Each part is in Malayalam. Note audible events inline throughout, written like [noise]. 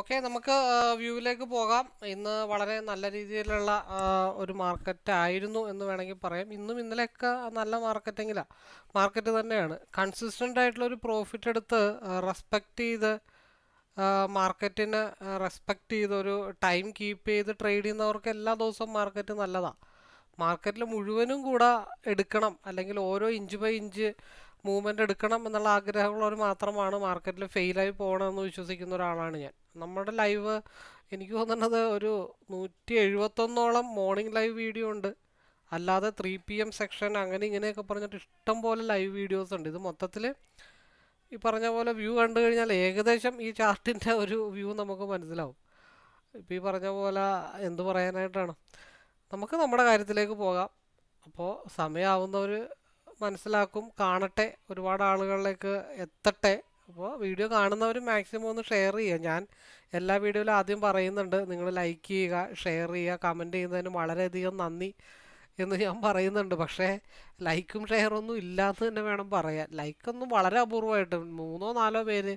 ഓക്കെ നമുക്ക് വ്യൂവിലേക്ക് പോകാം. ഇന്ന് വളരെ നല്ല രീതിയിലുള്ള ഒരു മാർക്കറ്റ് ആയിരുന്നു എന്ന് വേണമെങ്കിൽ പറയാം. ഇന്നും ഇന്നലെയൊക്കെ നല്ല മാർക്കറ്റെങ്കിലാണ് മാർക്കറ്റ് തന്നെയാണ്. കൺസിസ്റ്റന്റ് ആയിട്ടുള്ള ഒരു പ്രോഫിറ്റ് എടുത്ത് റെസ്പെക്റ്റ് ചെയ്ത് മാർക്കറ്റിനെ റെസ്പെക്റ്റ് ചെയ്ത് ഒരു ടൈം കീപ്പ് ചെയ്ത് ട്രേഡ് ചെയ്യുന്നവർക്ക് എല്ലാ ദിവസവും മാർക്കറ്റ് നല്ലതാണ് മാർക്കറ്റിൽ മുഴുവനും കൂടെ എടുക്കണം. അല്ലെങ്കിൽ ഓരോ ഇഞ്ച് ബൈ ഇഞ്ച് മൂവ്മെന്റ് എടുക്കണം എന്നുള്ള ആഗ്രഹമുള്ളവർ മാത്രമാണ് മാർക്കറ്റിൽ ഫെയിലായി പോകണമെന്ന് വിശ്വസിക്കുന്ന ഒരാളാണ് ഞാൻ. നമ്മുടെ ലൈവ് എനിക്ക് തോന്നുന്നത് ഒരു നൂറ്റി എഴുപത്തൊന്നോളം മോർണിംഗ് ലൈവ് വീഡിയോ ഉണ്ട്. അല്ലാതെ ത്രീ പി എം സെക്ഷൻ അങ്ങനെ ഇങ്ങനെയൊക്കെ പറഞ്ഞിട്ട് ഇഷ്ടം പോലെ ലൈവ് വീഡിയോസ് ഉണ്ട്. ഇത് മൊത്തത്തിൽ ഈ പറഞ്ഞ പോലെ വ്യൂ കണ്ടു കഴിഞ്ഞാൽ ഏകദേശം ഈ ചാർട്ടിന്റെ ഒരു വ്യൂ നമുക്ക് മനസ്സിലാവും. ഇപ്പോൾ ഈ പറഞ്ഞ പോലെ എന്ത് പറയാനായിട്ടാണ്? നമുക്ക് നമ്മുടെ കാര്യത്തിലേക്ക് പോകാം. അപ്പോൾ സമയമാവുന്നവർ മനസ്സിലാക്കും കാണട്ടെ ഒരുപാട് ആളുകളിലേക്ക് എത്തട്ടെ. അപ്പോൾ വീഡിയോ കാണുന്നവർ മാക്സിമം ഒന്ന് ഷെയർ ചെയ്യുക ഞാൻ എല്ലാ വീഡിയോയിലും ആദ്യം പറയുന്നുണ്ട് നിങ്ങൾ ലൈക്ക് ചെയ്യുക ഷെയർ ചെയ്യുക കമന്റ് ചെയ്യുന്നതിന് വളരെയധികം നന്ദി എന്ന് ഞാൻ പറയുന്നുണ്ട്. പക്ഷേ ലൈക്കും ഷെയറൊന്നും ഇല്ലാന്ന് തന്നെ വേണം പറയാൻ. ലൈക്കൊന്നും വളരെ അപൂർവമായിട്ട് മൂന്നോ നാലോ പേര്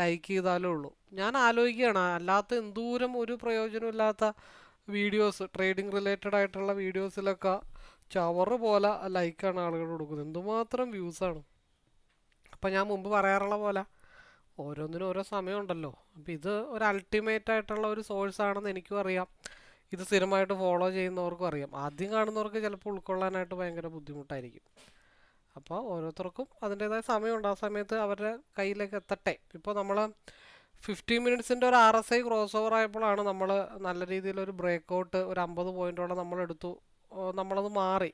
ലൈക്ക് ചെയ്താലേ ഉള്ളൂ. ഞാൻ ആലോചിക്കുകയാണ് അല്ലാത്ത എന്തൂരം ഒരു പ്രയോജനമില്ലാത്ത വീഡിയോസ് ട്രേഡിംഗ് റിലേറ്റഡ് ആയിട്ടുള്ള വീഡിയോസിലൊക്കെ ചവറ് പോലെ ലൈക്കാണ് ആളുകൾ കൊടുക്കുന്നത്. എന്തുമാത്രം വ്യൂസാണ് അപ്പം ഞാൻ മുമ്പ് പറയാറുള്ള പോലെ ഓരോന്നിനും ഓരോ സമയമുണ്ടല്ലോ. അപ്പോൾ ഇത് ഒരു അൾട്ടിമേറ്റ് ആയിട്ടുള്ള ഒരു സോഴ്സ് ആണെന്ന് എനിക്കും അറിയാം. ഇത് സ്ഥിരമായിട്ട് ഫോളോ ചെയ്യുന്നവർക്കും അറിയാം. ആദ്യം കാണുന്നവർക്ക് ചിലപ്പോൾ ഉൾക്കൊള്ളാനായിട്ട് ഭയങ്കര ബുദ്ധിമുട്ടായിരിക്കും. അപ്പോൾ ഓരോരുത്തർക്കും അതിന്റേതായ സമയമുണ്ട്. ആ സമയത്ത് അവരുടെ കയ്യിലേക്ക് എത്തട്ടെ. ഇപ്പോൾ നമ്മൾ ഫിഫ്റ്റീൻ മിനിറ്റ്സിന്റെ ഒരു R S I crossover ആയപ്പോഴാണ് നമ്മൾ നല്ല രീതിയിലൊരു ബ്രേക്ക് ഔട്ട് ഒരു അമ്പത് പോയിന്റോളം നമ്മളെടുത്തു. നമ്മളത് മാറി.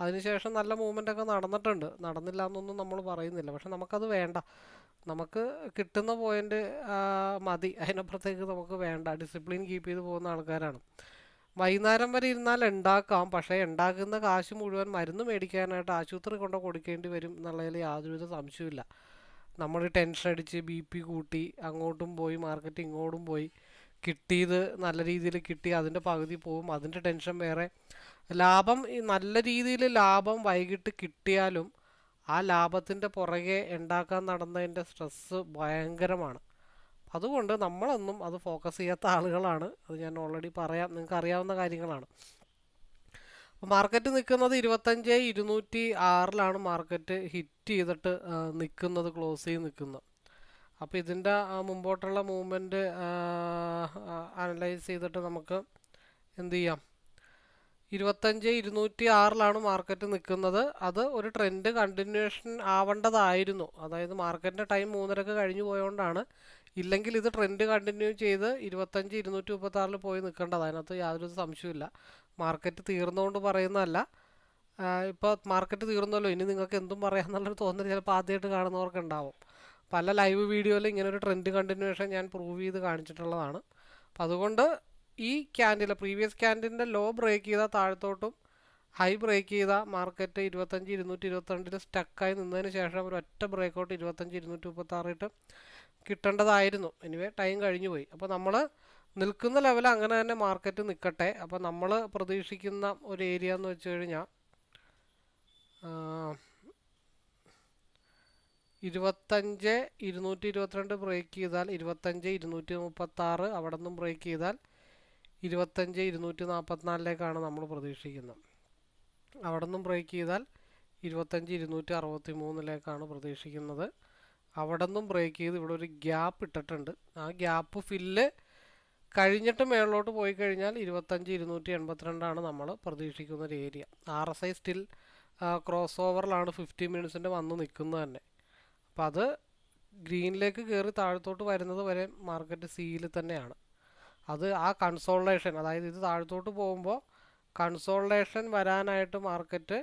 അതിനുശേഷം നല്ല മൂവ്മെന്റ് ഒക്കെ നടന്നിട്ടുണ്ട്. നടന്നില്ല എന്നൊന്നും നമ്മൾ പറയുന്നില്ല. പക്ഷെ നമുക്കത് വേണ്ട. നമുക്ക് കിട്ടുന്ന പോയിന്റ് മതി. അതിനപ്പുറത്തേക്ക് നമുക്ക് വേണ്ട. ഡിസിപ്ലിൻ കീപ്പ് ചെയ്ത് പോകുന്ന ആൾക്കാരാണ്. വൈകുന്നേരം വരെ ഇരുന്നാൽ ഉണ്ടാക്കാം. പക്ഷേ ഉണ്ടാക്കുന്ന കാശ് മുഴുവൻ മരുന്ന് മേടിക്കാനായിട്ട് ആശുപത്രി കൊണ്ട് കൊടുക്കേണ്ടി വരും എന്നുള്ളതിൽ യാതൊരുവിധ സംശയമില്ല നമ്മൾ ടെൻഷൻ അടിച്ച് ബി പി കൂട്ടി അങ്ങോട്ടും പോയി മാർക്കറ്റ് ഇങ്ങോട്ടും പോയി. കിട്ടിയത് നല്ല രീതിയിൽ കിട്ടി അതിന്റെ പകുതി പോവും. അതിന്റെ ടെൻഷൻ വേറെ. ലാഭം നല്ല രീതിയിൽ ലാഭം വൈകിട്ട് കിട്ടിയാലും ആ ലാഭത്തിന്റെ പുറകെ ഉണ്ടാക്കാൻ നടന്നതിന്റെ സ്ട്രെസ്സ് ഭയങ്കരമാണ്. അതുകൊണ്ട് നമ്മളൊന്നും അത് ഫോക്കസ് ചെയ്യാത്ത ആളുകളാണ്. അത് ഞാൻ ഓൾറെഡി പറയാം. നിങ്ങൾക്ക് അറിയാവുന്ന കാര്യങ്ങളാണ്. മാർക്കറ്റ് നിൽക്കുന്നത് ഇരുപത്തഞ്ച് ഇരുന്നൂറ്റി ആറിലാണ് മാർക്കറ്റ് ഹിറ്റ് ചെയ്തിട്ട് നിൽക്കുന്നത് ക്ലോസ് ചെയ്ത് നിൽക്കുന്നത്. അപ്പോൾ ഇതിന്റെ മുമ്പോട്ടുള്ള മൂവ്മെന്റ് അനലൈസ് ചെയ്തിട്ട് നമുക്ക് എന്ത് ചെയ്യാം? ഇരുപത്തഞ്ച് ഇരുന്നൂറ്റി ആറിലാണ് മാർക്കറ്റ് നിൽക്കുന്നത് അത് ഒരു ട്രെൻഡ് കണ്ടിന്യൂഷൻ ആവേണ്ടതായിരുന്നു. അതായത് മാർക്കറ്റിന്റെ ടൈം മൂന്നരക്ക് കഴിഞ്ഞു പോയതുകൊണ്ടാണ് ഇല്ലെങ്കിൽ ഇത് ട്രെൻഡ് കണ്ടിന്യൂ ചെയ്ത് ഇരുപത്തഞ്ച് ഇരുന്നൂറ്റി മുപ്പത്താറിൽ പോയി നിൽക്കേണ്ടത്. അതിനകത്ത് യാതൊരു സംശയമില്ല മാർക്കറ്റ് തീർന്നുകൊണ്ട് പറയുന്നതല്ല. ഇപ്പോൾ മാർക്കറ്റ് തീർന്നല്ലോ. ഇനി നിങ്ങൾക്ക് എന്തും പറയാമെന്നുള്ളൊരു തോന്നൽ ചിലപ്പോൾ ആദ്യമായിട്ട് കാണുന്നവർക്ക് ഉണ്ടാവും പല ലൈവ് വീഡിയോയിൽ ഇങ്ങനെ ഒരു ട്രെൻഡ് കണ്ടിന്യൂഷൻ ഞാൻ പ്രൂവ് ചെയ്ത് കാണിച്ചിട്ടുള്ളതാണ്. അപ്പം അതുകൊണ്ട് ഈ ക്യാൻഡിൽ പ്രീവിയസ് ക്യാൻഡിന്റെ ലോ ബ്രേക്ക് ചെയ്ത താഴത്തോട്ടും ഹൈ ബ്രേക്ക് ചെയ്ത മാർക്കറ്റ് ഇരുപത്തഞ്ച് ഇരുന്നൂറ്റി ഇരുപത്തിരണ്ടിൽ സ്റ്റക്കായി നിന്നതിന് ശേഷം ഒരു ഒറ്റ ബ്രേക്കൗട്ട് ഇരുപത്തഞ്ച് ഇരുന്നൂറ്റി മുപ്പത്താറിട്ട് കിട്ടേണ്ടതായിരുന്നു. എനിവേ ടൈം കഴിഞ്ഞു പോയി. അപ്പോൾ നമ്മൾ നിൽക്കുന്ന ലെവൽ അങ്ങനെ തന്നെ മാർക്കറ്റ് നിൽക്കട്ടെ അപ്പോൾ നമ്മൾ പ്രതീക്ഷിക്കുന്ന ഒരു ഏരിയ എന്ന് വെച്ച് കഴിഞ്ഞാൽ ഇരുപത്തഞ്ച് ഇരുന്നൂറ്റി ഇരുപത്തിരണ്ട് ബ്രേക്ക് ചെയ്താൽ ഇരുപത്തഞ്ച് ഇരുന്നൂറ്റി മുപ്പത്താറ് അവിടെ നിന്നും ബ്രേക്ക് ചെയ്താൽ ഇരുപത്തഞ്ച് ഇരുന്നൂറ്റി നാൽപ്പത്തിനാലിലേക്കാണ് നമ്മൾ പ്രതീക്ഷിക്കുന്നത്. അവിടെ നിന്നും ബ്രേക്ക് ചെയ്താൽ ഇരുപത്തഞ്ച് ഇരുന്നൂറ്റി അറുപത്തി മൂന്നിലേക്കാണ് പ്രതീക്ഷിക്കുന്നത്. അവിടെ നിന്നും ബ്രേക്ക് ചെയ്ത് ഇവിടെ ഒരു ഗ്യാപ്പ് ഇട്ടിട്ടുണ്ട്. ആ ഗ്യാപ്പ് ഫില്ല് കഴിഞ്ഞിട്ട് മേളിലോട്ട് പോയി കഴിഞ്ഞാൽ ഇരുപത്തഞ്ച് ഇരുന്നൂറ്റി എൺപത്തിരണ്ടാണ് നമ്മൾ പ്രതീക്ഷിക്കുന്ന ഒരു area R S I still cross ഓവറിലാണ് fifty മിനിറ്റ്സിന്റെ വന്ന് നിൽക്കുന്നത് തന്നെ. അപ്പോൾ അത് ഗ്രീനിലേക്ക് കയറി താഴത്തോട്ട് വരുന്നത് വരെ മാർക്കറ്റ് സിയിൽ തന്നെയാണ്. അത് ആ കൺസോൾട്ടേഷൻ അതായത് ഇത് താഴത്തോട്ട് പോകുമ്പോൾ കൺസോൾട്ടേഷൻ വരാനായിട്ട് മാർക്കറ്റ്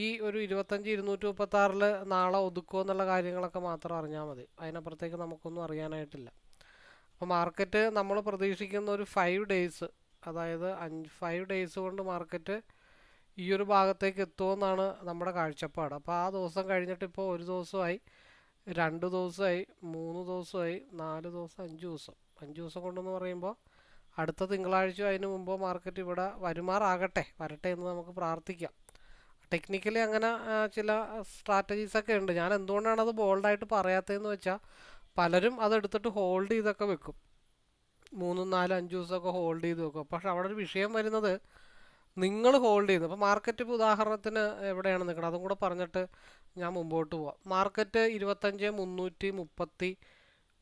ഈ ഒരു ഇരുപത്തഞ്ച് ഇരുന്നൂറ്റി മുപ്പത്താറിൽ നാളെ ഒതുക്കുമോ എന്നുള്ള കാര്യങ്ങളൊക്കെ മാത്രം അറിഞ്ഞാൽ മതി. അതിനപ്പുറത്തേക്ക് നമുക്കൊന്നും അറിയാനായിട്ടില്ല. അപ്പോൾ മാർക്കറ്റ് നമ്മൾ പ്രതീക്ഷിക്കുന്ന ഒരു ഫൈവ് ഡേയ്സ് അതായത് അഞ്ച് ഫൈവ് ഡേയ്സ് കൊണ്ട് മാർക്കറ്റ് ഈ ഒരു ഭാഗത്തേക്ക് എത്തുമെന്നാണ് നമ്മുടെ കാഴ്ചപ്പാട്. അപ്പോൾ ആ ദിവസം കഴിഞ്ഞിട്ട് ഇപ്പോൾ ഒരു ദിവസമായി രണ്ട് ദിവസമായി മൂന്ന് ദിവസമായി നാല് ദിവസം അഞ്ച് ദിവസം. അഞ്ച് ദിവസം കൊണ്ടെന്ന് പറയുമ്പോൾ അടുത്ത തിങ്കളാഴ്ച അതിന് മുമ്പോൾ മാർക്കറ്റ് ഇവിടെ വരുമാറാകട്ടെ വരട്ടെ എന്ന് നമുക്ക് പ്രാർത്ഥിക്കാം. ടെക്നിക്കലി അങ്ങനെ ചില സ്ട്രാറ്റജീസൊക്കെ ഉണ്ട്. ഞാൻ എന്തുകൊണ്ടാണ് അത് ബോൾഡായിട്ട് പറയാത്തതെന്ന് വെച്ചാൽ പലരും അതെടുത്തിട്ട് ഹോൾഡ് ചെയ്തൊക്കെ വെക്കും. മൂന്നും നാലും അഞ്ച് ദിവസമൊക്കെ ഹോൾഡ് ചെയ്ത് വെക്കും. പക്ഷെ അവിടെ ഒരു വിഷയം വരുന്നത് നിങ്ങൾ ഹോൾഡ് ചെയ്യുന്നത് അപ്പോൾ മാർക്കറ്റ് ഇപ്പോൾ ഉദാഹരണത്തിന് എവിടെയാണ് നിൽക്കുന്നത് അതും കൂടെ പറഞ്ഞിട്ട് ഞാൻ മുമ്പോട്ട് പോവാം. മാർക്കറ്റ് ഇരുപത്തഞ്ച് മുന്നൂറ്റി മുപ്പത്തി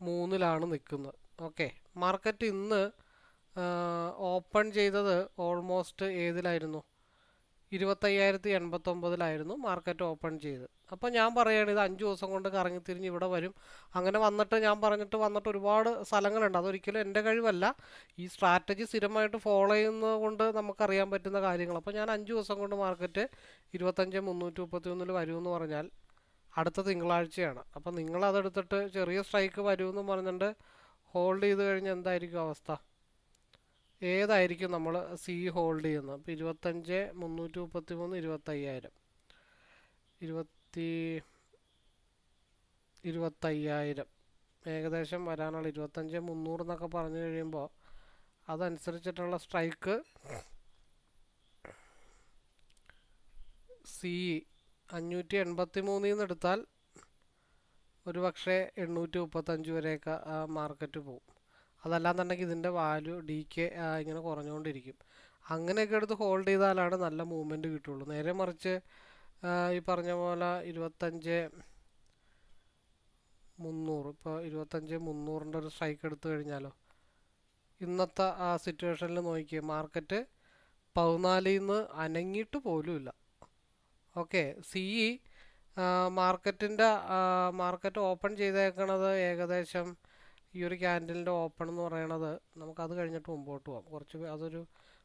മൂന്നിലാണ് നിൽക്കുന്നത് ഓക്കെ മാർക്കറ്റ് ഇന്ന് ഓപ്പൺ ചെയ്തത് ഓൾമോസ്റ്റ് ഏതിലായിരുന്നു? ഇരുപത്തയ്യായിരത്തി എൺപത്തൊമ്പതിലായിരുന്നു മാർക്കറ്റ് ഓപ്പൺ ചെയ്ത്. അപ്പോൾ ഞാൻ പറയുകയാണ് ഇത് അഞ്ച് ദിവസം കൊണ്ട് കറങ്ങി തിരിഞ്ഞ് ഇവിടെ വരും. അങ്ങനെ വന്നിട്ട് ഞാൻ പറഞ്ഞിട്ട് വന്നിട്ട് ഒരുപാട് സ്ഥലങ്ങളുണ്ട്. അതൊരിക്കലും എന്റെ കഴിവല്ല. ഈ സ്ട്രാറ്റജി സ്ഥിരമായിട്ട് ഫോളോ ചെയ്യുന്നത് കൊണ്ട് നമുക്കറിയാൻ പറ്റുന്ന കാര്യങ്ങൾ. അപ്പോൾ ഞാൻ അഞ്ച് ദിവസം കൊണ്ട് മാർക്കറ്റ് ഇരുപത്തഞ്ച് മുന്നൂറ്റി മുപ്പത്തി ഒന്നിൽ വരുമെന്ന് പറഞ്ഞാൽ അടുത്ത തിങ്കളാഴ്ചയാണ്. അപ്പോൾ നിങ്ങളതെടുത്തിട്ട് ചെറിയ സ്ട്രൈക്ക് വരുമെന്ന് പറഞ്ഞിട്ട് ഹോൾഡ് ചെയ്ത് കഴിഞ്ഞാൽ എന്തായിരിക്കും അവസ്ഥ? ഏതായിരിക്കും നമ്മൾ സി ഹോൾഡ് ചെയ്യുന്നത്? അപ്പോൾ ഇരുപത്തഞ്ച് മുന്നൂറ്റി മുപ്പത്തി മൂന്ന് ഇരുപത്തയ്യായിരം. ഇരുപത്തി ഇരുപത്തയ്യായിരം. ഏകദേശം വരാനുള്ള ഇരുപത്തഞ്ച് മുന്നൂറ് എന്നൊക്കെ പറഞ്ഞു കഴിയുമ്പോൾ അതനുസരിച്ചിട്ടുള്ള സ്ട്രൈക്ക് സി അഞ്ഞൂറ്റി എൺപത്തി മൂന്നിൽ നിന്ന് എടുത്താൽ ഒരു പക്ഷേ എണ്ണൂറ്റി മുപ്പത്തഞ്ച് വരെയൊക്കെ മാർക്കറ്റ് പോകും. അതല്ലാന്നുണ്ടെങ്കിൽ ഇതിന്റെ വാല്യൂ ഡി കെ ഇങ്ങനെ കുറഞ്ഞുകൊണ്ടിരിക്കും. അങ്ങനെയൊക്കെ എടുത്ത് ഹോൾഡ് ചെയ്താലാണ് നല്ല മൂവ്മെന്റ് കിട്ടുള്ളൂ. നേരെ മറിച്ച് ഈ പറഞ്ഞ പോലെ ഇരുപത്തഞ്ച് മുന്നൂറ് ഇപ്പോൾ ഇരുപത്തഞ്ച് മുന്നൂറിന്റെ ഒരു സ്ട്രൈക്ക് എടുത്തു കഴിഞ്ഞാലോ? ഇന്നത്തെ ആ സിറ്റുവേഷനിൽ നോക്കിയേ മാർക്കറ്റ് പതിനാലിൽ നിന്ന് അനങ്ങിയിട്ട് പോലുമില്ല. ഓക്കെ സി ഇ മാർക്കറ്റിന്റെ മാർക്കറ്റ് ഓപ്പൺ ചെയ്തേക്കണത് ഏകദേശം ഈ ഒരു ക്യാൻഡലിന്റെ ഓപ്പൺ എന്ന് പറയണത് നമുക്കത് കഴിഞ്ഞിട്ട് മുമ്പോട്ട് പോകാം കുറച്ച് അതൊരു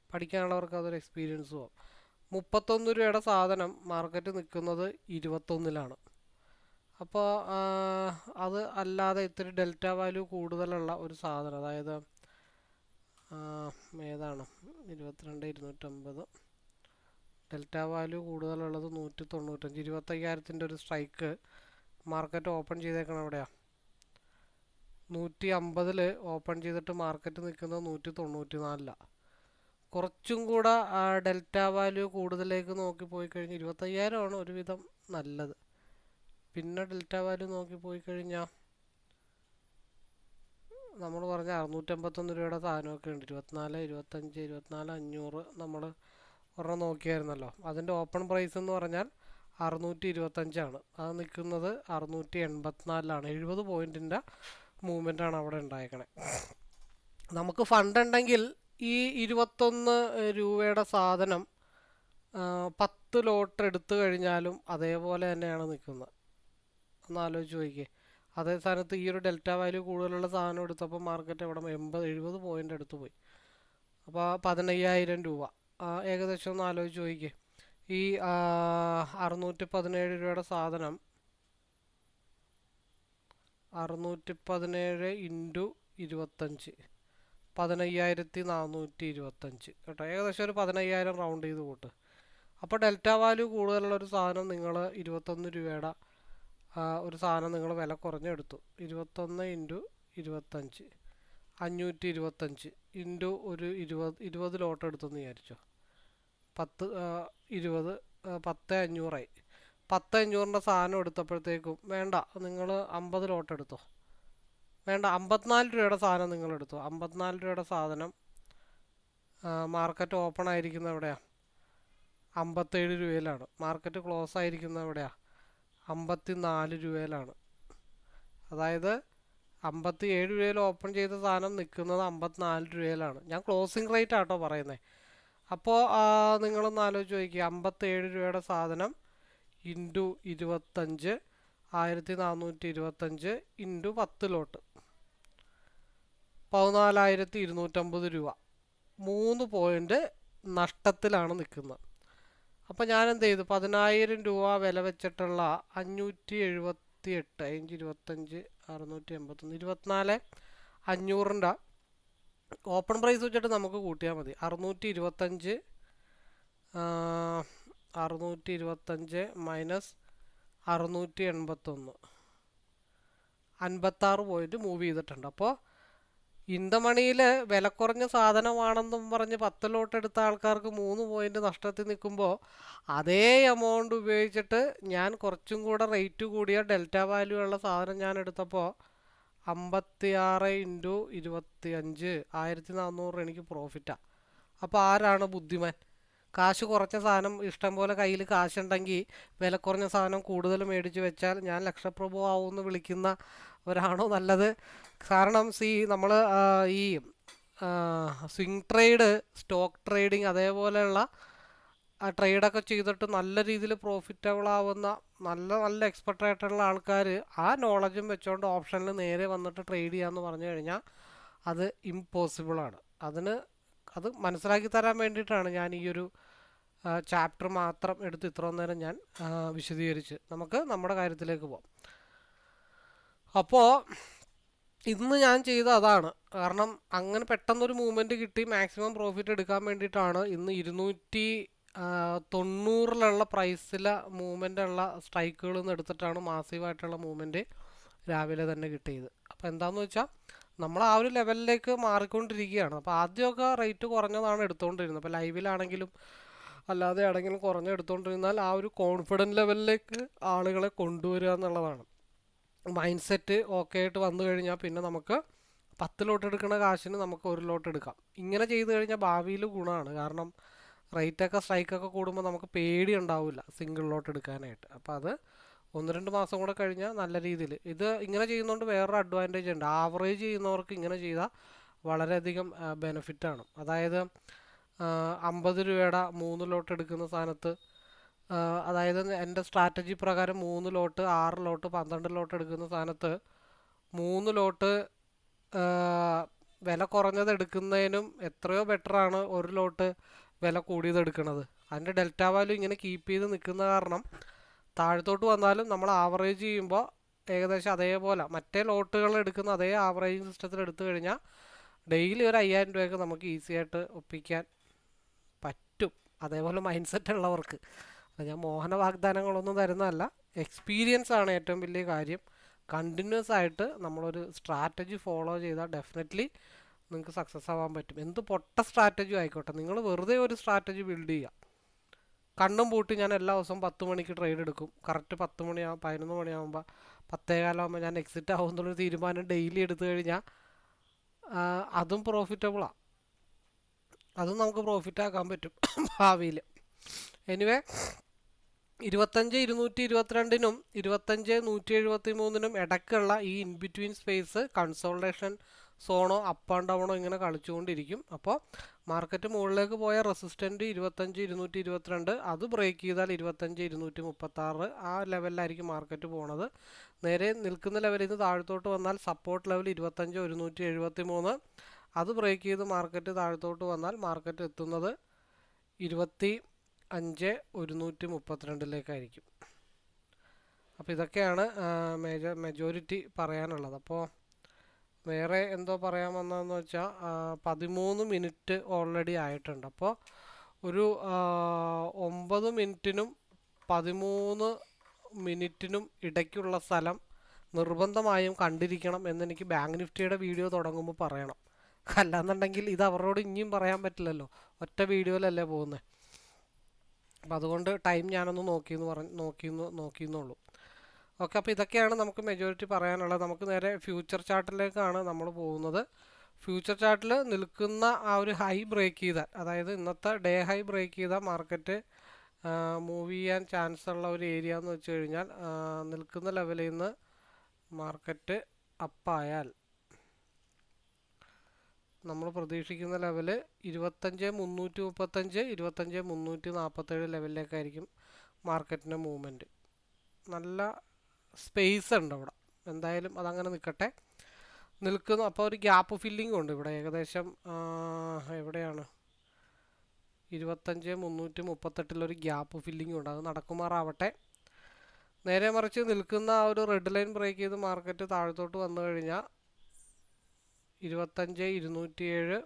പഠിക്കാനുള്ളവർക്ക് അതൊരു എക്സ്പീരിയൻസ് പോകാം മുപ്പത്തൊന്ന് രൂപയുടെ സാധനം മാർക്കറ്റ് നിൽക്കുന്നത് ഇരുപത്തൊന്നിലാണ്. അപ്പോൾ അത് അല്ലാതെ ഇത്തിരി ഡെൽറ്റ വാല്യൂ കൂടുതലുള്ള ഒരു സാധനം അതായത് ഏതാണ്? ഇരുപത്തിരണ്ട് ഇരുന്നൂറ്റമ്പത്. ഡെൽറ്റ വാല്യൂ കൂടുതലുള്ളത് നൂറ്റി തൊണ്ണൂറ്റഞ്ച്. ഇരുപത്തയ്യായിരത്തിന്റെ ഒരു സ്ട്രൈക്ക് മാർക്കറ്റ് ഓപ്പൺ ചെയ്തേക്കണം എവിടെയാണ് നൂറ്റി അമ്പതിൽ ഓപ്പൺ ചെയ്തിട്ട് മാർക്കറ്റ് നിൽക്കുന്നത് നൂറ്റി തൊണ്ണൂറ്റി നാലിലാണ് കുറച്ചും കൂടെ ഡെൽറ്റ വാല്യൂ കൂടുതലേക്ക് നോക്കി പോയി കഴിഞ്ഞാൽ ഇരുപത്തയ്യായിരമാണ് ഒരുവിധം നല്ലത്. പിന്നെ ഡെൽറ്റ വാല്യൂ നോക്കി പോയി കഴിഞ്ഞാൽ നമ്മൾ പറഞ്ഞ അറുന്നൂറ്റമ്പത്തൊന്ന് രൂപയുടെ സാധനമൊക്കെ ഉണ്ട്. ഇരുപത്തിനാല് ഇരുപത്തഞ്ച് ഇരുപത്തിനാല് അഞ്ഞൂറ് നമ്മൾ ഒരെണ്ണം നോക്കിയായിരുന്നല്ലോ. അതിന്റെ ഓപ്പൺ പ്രൈസ് എന്ന് പറഞ്ഞാൽ അറുന്നൂറ്റി ഇരുപത്തഞ്ചാണ് അത് നിൽക്കുന്നത് അറുന്നൂറ്റി എൺപത്തിനാലിലാണ് എഴുപത് പോയിന്റിന്റെ മൂവ്മെന്റാണ് അവിടെ ഉണ്ടായേക്കണേ. നമുക്ക് ഫണ്ട് ഉണ്ടെങ്കിൽ ഈ ഇരുപത്തൊന്ന് രൂപയുടെ സാധനം പത്ത് ലോട്ട് എടുത്തു കഴിഞ്ഞാലും അതേപോലെ തന്നെയാണ് നിൽക്കുന്നത്. ഒന്ന് ആലോചിച്ച് നോക്കിയേ. അതേ സ്ഥാനത്ത് ഈ ഒരു ഡെൽറ്റ വാല്യൂ കൂടുതലുള്ള സാധനം എടുത്തപ്പോൾ മാർക്കറ്റ് എവിടെ എൺപത് എഴുപത് പോയിന്റ് എടുത്തു പോയി. അപ്പോൾ പതിനയ്യായിരം രൂപ. ഏകദേശം ഒന്ന് ആലോചിച്ച് നോക്കിയേ. ഈ അറുന്നൂറ്റി പതിനേഴ് രൂപയുടെ സാധനം അറുന്നൂറ്റി പതിനേഴ് ഇന്റു ഇരുപത്തഞ്ച്. പതിനയ്യായിരത്തി നാനൂറ്റി ഇരുപത്തഞ്ച് കേട്ടോ ഏകദേശം ഒരു പതിനയ്യായിരം റൗണ്ട് ചെയ്ത് കൂട്ട്. അപ്പോൾ ഡെൽറ്റ വാല്യൂ കൂടുതലുള്ള ഒരു സാധനം നിങ്ങൾ ഇരുപത്തൊന്ന് രൂപയുടെ ഒരു സാധനം നിങ്ങൾ വില കുറഞ്ഞെടുത്തു. ഇരുപത്തൊന്ന് ഇന്റു ഇരുപത്തഞ്ച്. അഞ്ഞൂറ്റി ഇരുപത്തഞ്ച് ഇന്റു ഒരു ഇരുപത് ഇരുപത് ലോട്ട് എടുത്തെന്ന് വിചാരിച്ചോ. പത്ത് ഇരുപത് പത്ത് അഞ്ഞൂറായി. പത്ത് അഞ്ഞൂറിന്റെ സാധനം എടുത്തപ്പോഴത്തേക്കും വേണ്ട നിങ്ങൾ അമ്പത് ലോട്ട് എടുത്തോ. വേണ്ട അമ്പത്തിനാല് രൂപയുടെ സാധനം നിങ്ങൾ എടുത്തോ. അമ്പത്തിനാല് രൂപയുടെ സാധനം മാർക്കറ്റ് ഓപ്പൺ ആയിരിക്കുന്ന എവിടെയാണ് അമ്പത്തേഴ് രൂപയിലാണ്. മാർക്കറ്റ് ക്ലോസ് ആയിരിക്കുന്ന എവിടെയാണ് അമ്പത്തി നാല് രൂപയിലാണ്. അതായത് അമ്പത്തി ഏഴ് രൂപയിൽ ഓപ്പൺ ചെയ്ത സാധനം നിൽക്കുന്നത് അമ്പത്തിനാല് രൂപയിലാണ്. ഞാൻ ക്ലോസിങ് റേറ്റ് ആട്ടോ പറയുന്നത് അപ്പോൾ നിങ്ങളൊന്ന് ആലോചിച്ച് നോക്കിക്കുക അമ്പത്തേഴ് രൂപയുടെ സാധനം ഇന്റു ഇരുപത്തഞ്ച് ആയിരത്തി നാനൂറ്റി ഇരുപത്തഞ്ച് ഇന്റു പത്ത് ലോട്ട്. പതിനാലായിരത്തി ഇരുന്നൂറ്റമ്പത് രൂപ. മൂന്ന് പോയിന്റ് നഷ്ടത്തിലാണ് നിൽക്കുന്നത്. അപ്പോൾ ഞാൻ എന്ത് ചെയ്തു പതിനായിരം രൂപ വില വെച്ചിട്ടുള്ള അഞ്ഞൂറ്റി എഴുപത്തി എട്ട് അഞ്ച് ഇരുപത്തഞ്ച് അറുന്നൂറ്റി എൺപത്തൊന്ന് ഇരുപത്തിനാല് അഞ്ഞൂറിന്റെ ഓപ്പൺ പ്രൈസ് വെച്ചിട്ട് നമുക്ക് കൂട്ടിയാൽ മതി. അറുന്നൂറ്റി ഇരുപത്തഞ്ച് അറുന്നൂറ്റി ഇരുപത്തഞ്ച് മൈനസ് അറുന്നൂറ്റി എൺപത്തൊന്ന് അൻപത്താറ് പോയിന്റ് മൂവ് ചെയ്തിട്ടുണ്ട്. അപ്പോൾ ഇന്ധമണിയിൽ വില കുറഞ്ഞ സാധനമാണെന്നും പറഞ്ഞ് പത്ത് ലോട്ട് എടുത്ത ആൾക്കാർക്ക് മൂന്ന് പോയിന്റ് നഷ്ടത്തിൽ നിൽക്കുമ്പോൾ അതേ എമൗണ്ട് ഉപയോഗിച്ചിട്ട് ഞാൻ കുറച്ചും കൂടെ റേറ്റ് കൂടിയ ഡെൽറ്റ വാല്യൂ ഉള്ള സാധനം ഞാൻ എടുത്തപ്പോൾ അമ്പത്തിയാറ് ഇന്റു ഇരുപത്തി അഞ്ച് ആയിരത്തി നാനൂറ് എനിക്ക് പ്രോഫിറ്റാണ് അപ്പോൾ ആരാണ് ബുദ്ധിമാൻ? കാശ് കുറച്ച സാധനം ഇഷ്ടം പോലെ കയ്യിൽ കാശുണ്ടെങ്കിൽ വില കുറഞ്ഞ സാധനം കൂടുതൽ മേടിച്ച് വെച്ചാൽ ഞാൻ ലക്ഷപ്രഭു ആവുമെന്ന് വിളിക്കുന്നവരാണോ നല്ലത്? കാരണം സി നമ്മൾ ഈ സ്വിംഗ് ട്രേഡ് സ്റ്റോക്ക് ട്രേഡിങ് അതേപോലെയുള്ള ട്രേഡൊക്കെ ചെയ്തിട്ട് നല്ല രീതിയിൽ പ്രോഫിറ്റബിൾ ആവുന്ന നല്ല നല്ല എക്സ്പെർട്ട് ആയിട്ടുള്ള ആൾക്കാർ ആ നോളജും വെച്ചുകൊണ്ട് ഓപ്ഷനിൽ നേരെ വന്നിട്ട് ട്രേഡ് ചെയ്യാമെന്ന് പറഞ്ഞു കഴിഞ്ഞാൽ അത് ഇമ്പോസിബിളാണ് അതിന് അത് മനസ്സിലാക്കി തരാൻ വേണ്ടിയിട്ടാണ് ഞാൻ ഈ ഒരു ചാപ്റ്റർ മാത്രം എടുത്ത് ഇത്ര നേരം ഞാൻ വിശദീകരിച്ച് നമുക്ക് നമ്മുടെ കാര്യത്തിലേക്ക് പോകാം അപ്പോൾ ഇന്ന് ഞാൻ ചെയ്ത അതാണ്. കാരണം അങ്ങനെ പെട്ടെന്നൊരു മൂവ്മെന്റ് കിട്ടി മാക്സിമം പ്രോഫിറ്റ് എടുക്കാൻ വേണ്ടിയിട്ടാണ് ഇന്ന് ഇരുന്നൂറ്റി തൊണ്ണൂറിലുള്ള പ്രൈസിലെ മൂവ്മെന്റ് ഉള്ള സ്ട്രൈക്കുകളിൽ നിന്ന് എടുത്തിട്ടാണ് മാസീവായിട്ടുള്ള മൂവ്മെന്റ് രാവിലെ തന്നെ കിട്ടിയത്. അപ്പോൾ എന്താണെന്ന് വെച്ചാൽ നമ്മൾ ആ ഒരു ലെവലിലേക്ക് മാറിക്കൊണ്ടിരിക്കുകയാണ്. അപ്പോൾ ആദ്യമൊക്കെ റേറ്റ് കുറഞ്ഞതാണ് എടുത്തുകൊണ്ടിരുന്നത്. അപ്പോൾ ലൈവിലാണെങ്കിലും അല്ലാതെ ആണെങ്കിലും കുറഞ്ഞെടുത്തുകൊണ്ടിരുന്നാൽ ആ ഒരു കോൺഫിഡന്റ് ലെവലിലേക്ക് ആളുകളെ കൊണ്ടുവരിക എന്നുള്ളതാണ്. മൈൻഡ് സെറ്റ് ഓക്കെ ആയിട്ട് വന്നു കഴിഞ്ഞാൽ പിന്നെ നമുക്ക് പത്ത് ലോട്ട് എടുക്കുന്ന കാശിന് നമുക്ക് ഒരു ലോട്ട് എടുക്കാം. ഇങ്ങനെ ചെയ്തു കഴിഞ്ഞാൽ ഭാവിയിൽ ഗുണമാണ്. കാരണം റേറ്റൊക്കെ സ്ട്രൈക്കൊക്കെ കൂടുമ്പോൾ നമുക്ക് പേടി ഉണ്ടാവില്ല സിംഗിൾ ലോട്ട് എടുക്കാനായിട്ട്. അപ്പോൾ അത് ഒന്ന് രണ്ട് മാസം കൂടെ കഴിഞ്ഞാൽ നല്ല രീതിയിൽ. ഇത് ഇങ്ങനെ ചെയ്യുന്നതുകൊണ്ട് വേറൊരു അഡ്വാന്റേജ് ഉണ്ട്. ആവറേജ് ചെയ്യുന്നവർക്ക് ഇങ്ങനെ ചെയ്താൽ വളരെയധികം ബെനിഫിറ്റാണ് അതായത് അമ്പത് രൂപയുടെ മൂന്ന് ലോട്ട് എടുക്കുന്ന സ്ഥാനത്ത് അതായത് എന്റെ സ്ട്രാറ്റജി പ്രകാരം മൂന്ന് ലോട്ട് ആറ് ലോട്ട് പന്ത്രണ്ട് ലോട്ട് എടുക്കുന്ന സ്ഥാനത്ത് മൂന്ന് ലോട്ട് വില കുറഞ്ഞത് എടുക്കുന്നതിനും എത്രയോ ബെറ്ററാണ് ഒരു ലോട്ട് വില കൂടിയത് എടുക്കുന്നത്. അതിന്റെ ഡെൽറ്റ വാല്യൂ ഇങ്ങനെ കീപ്പ് ചെയ്ത് നിൽക്കുന്ന കാരണം താഴത്തോട്ട് വന്നാലും നമ്മൾ ആവറേജ് ചെയ്യുമ്പോൾ ഏകദേശം അതേപോലെ മറ്റേ ലോട്ടുകൾ എടുക്കുന്ന അതേ ആവറേജ് സിസ്റ്റത്തിൽ എടുത്തു കഴിഞ്ഞാൽ ഡെയിലി ഒരു അയ്യായിരം രൂപയൊക്കെ നമുക്ക് ഈസി ആയിട്ട് ഒപ്പിക്കാൻ അതേപോലെ മൈൻഡ് സെറ്റ് ഉള്ളവർക്ക്. അപ്പോൾ ഞാൻ മോഹന വാഗ്ദാനങ്ങളൊന്നും തരുന്നതല്ല. എക്സ്പീരിയൻസ് ആണ് ഏറ്റവും വലിയ കാര്യം. കണ്ടിന്യൂസ് ആയിട്ട് നമ്മളൊരു സ്ട്രാറ്റജി ഫോളോ ചെയ്താൽ ഡെഫിനറ്റ്ലി നിങ്ങൾക്ക് സക്സസ് ആവാൻ പറ്റും. എന്ത് പൊട്ട സ്ട്രാറ്റജി ആയിക്കോട്ടെ. നിങ്ങൾ വെറുതെ ഒരു സ്ട്രാറ്റജി ബിൽഡ് ചെയ്യുക കണ്ണും പൂട്ടി ഞാൻ എല്ലാ ദിവസവും പത്ത് മണിക്ക് ട്രേഡ് എടുക്കും. കറക്റ്റ് പത്ത് മണിയാകും പതിനൊന്ന് മണിയാകുമ്പോൾ പത്തേകാലാകുമ്പോൾ ഞാൻ എക്സിറ്റ് ആവും എന്നുള്ളൊരു തീരുമാനം ഡെയിലി എടുത്തു കഴിഞ്ഞാൽ അതും പ്രോഫിറ്റബിളാണ് അതും നമുക്ക് പ്രോഫിറ്റ് ആക്കാൻ പറ്റും [coughs] ഭാവിയിൽ. എനിവേ ഇരുപത്തഞ്ച് ഇരുന്നൂറ്റി ഇരുപത്തിരണ്ടിനും ഇരുപത്തഞ്ച് നൂറ്റി എഴുപത്തി മൂന്നിനും ഇടയ്ക്കുള്ള ഈ ഇൻ ബിറ്റ്വീൻ സ്പേസ് കൺസോൾട്ടേഷൻ സോണോ അപ്പ് ആൻഡ് ഡൗണോ ഇങ്ങനെ കളിച്ചുകൊണ്ടിരിക്കും. അപ്പോൾ മാർക്കറ്റ് മുകളിലേക്ക് പോയ റെസിസ്റ്റന്റ് ഇരുപത്തഞ്ച് ഇരുന്നൂറ്റി ഇരുപത്തിരണ്ട് അത് ബ്രേക്ക് ചെയ്താൽ ഇരുപത്തഞ്ച് ഇരുന്നൂറ്റി മുപ്പത്താറ് ആ ലെവലിലായിരിക്കും മാർക്കറ്റ് പോണത്. നേരെ നിൽക്കുന്ന ലെവലിൽ നിന്ന് താഴത്തോട്ട് വന്നാൽ സപ്പോർട്ട് ലെവൽ ഇരുപത്തഞ്ച് ഒരുന്നൂറ്റി എഴുപത്തി മൂന്ന് അത് ബ്രേക്ക് ചെയ്ത് മാർക്കറ്റ് താഴത്തോട്ട് വന്നാൽ മാർക്കറ്റ് എത്തുന്നത് ഇരുപത്തി അഞ്ച് ഒരുന്നൂറ്റി മുപ്പത്തിരണ്ടിലേക്കായിരിക്കും. അപ്പോൾ ഇതൊക്കെയാണ് മേജർ മെജോറിറ്റി പറയാനുള്ളത്. അപ്പോൾ വേറെ എന്തോ പറയാൻ വന്നതെന്ന് വെച്ചാൽ പതിമൂന്ന് മിനിറ്റ് ഓൾറെഡി ആയിട്ടുണ്ട്. അപ്പോൾ ഒരു ഒമ്പത് മിനിറ്റിനും പതിമൂന്ന് മിനിറ്റിനും ഇടയ്ക്കുള്ള സ്ഥലം നിർബന്ധമായും കണ്ടിരിക്കണം എന്നെനിക്ക് ബാങ്ക് നിഫ്റ്റിയുടെ വീഡിയോ തുടങ്ങുമ്പോൾ പറയണം. അല്ലാന്നുണ്ടെങ്കിൽ ഇത് അവരോട് ഇനിയും പറയാൻ പറ്റില്ലല്ലോ. ഒറ്റ വീഡിയോയിലല്ലേ പോകുന്നത് അപ്പോൾ അതുകൊണ്ട് ടൈം ഞാനൊന്ന് നോക്കിയെന്ന് പറഞ്ഞ് നോക്കിയെന്ന് നോക്കിയെന്നുള്ളൂ ഓക്കെ അപ്പോൾ ഇതൊക്കെയാണ് നമുക്ക് മെജോറിറ്റി പറയാനുള്ളത്. നമുക്ക് നേരെ ഫ്യൂച്ചർ ചാർട്ടിലേക്കാണ് നമ്മൾ പോകുന്നത്. ഫ്യൂച്ചർ ചാർട്ടിൽ നിൽക്കുന്ന ആ ഒരു ഹൈ ബ്രേക്ക് ചെയ്താൽ അതായത് ഇന്നത്തെ ഡേ ഹൈ ബ്രേക്ക് ചെയ്താൽ മാർക്കറ്റ് മൂവ് ചെയ്യാൻ ചാൻസ് ഉള്ള ഒരു ഏരിയ എന്ന് വെച്ച് കഴിഞ്ഞാൽ നിൽക്കുന്ന ലെവലിൽ നിന്ന് മാർക്കറ്റ് അപ്പായാൽ നമ്മൾ പ്രതീക്ഷിക്കുന്ന ലെവൽ ഇരുപത്തഞ്ച് മുന്നൂറ്റി മുപ്പത്തഞ്ച് ഇരുപത്തഞ്ച് മുന്നൂറ്റി നാൽപ്പത്തേഴ് ലെവലിലേക്കായിരിക്കും മാർക്കറ്റിന്റെ മൂവ്മെന്റ് നല്ല സ്പേസ് ഉണ്ട് അവിടെ. എന്തായാലും അതങ്ങനെ നിൽക്കട്ടെ നിൽക്കുന്നു. അപ്പോൾ ഒരു ഗ്യാപ്പ് ഫില്ലിംഗ് ഉണ്ട് ഇവിടെ. ഏകദേശം എവിടെയാണ്? ഇരുപത്തഞ്ച് മുന്നൂറ്റി മുപ്പത്തെട്ടിലൊരു ഗ്യാപ്പ് ഫില്ലിംഗ് ഉണ്ട്. അത് നടക്കുമാറാവട്ടെ. നേരെ മറിച്ച് നിൽക്കുന്ന ആ ഒരു റെഡ് ലൈൻ ബ്രേക്ക് ചെയ്ത് മാർക്കറ്റ് താഴത്തോട്ട് വന്നു കഴിഞ്ഞാൽ ഇരുപത്തഞ്ച് ഇരുന്നൂറ്റിയേഴ്.